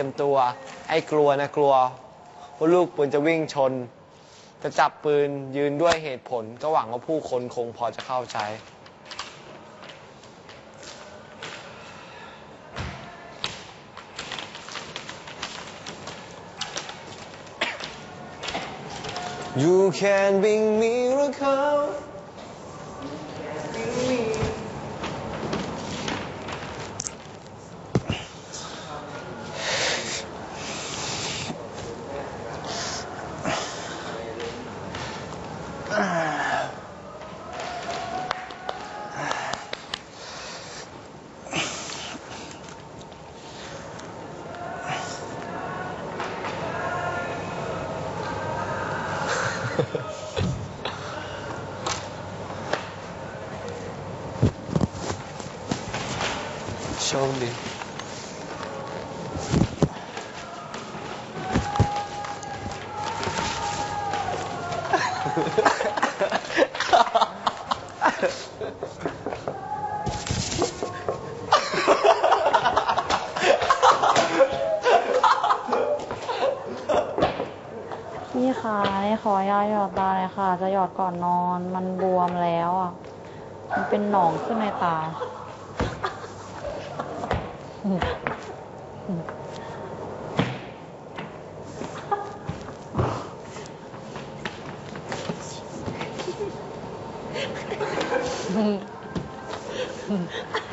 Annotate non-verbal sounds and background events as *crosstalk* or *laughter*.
เต็มตัวไอ้กลัวนะกลัวว่าลูกปืนจะวิ่งชน จะจับปืนยืนด้วยเหตุผล ก็หวังว่าผู้คนคงพอจะเข้าใจ You can bring miracle โชคดีพี่คะนี่ขอยาหยอดตาเลยค่ะ จะหยอดก่อนนอน มันบวมแล้วอะ มันเป็นหนองขึ้นในตา 嗯。嗯。嗯。嗯 *laughs*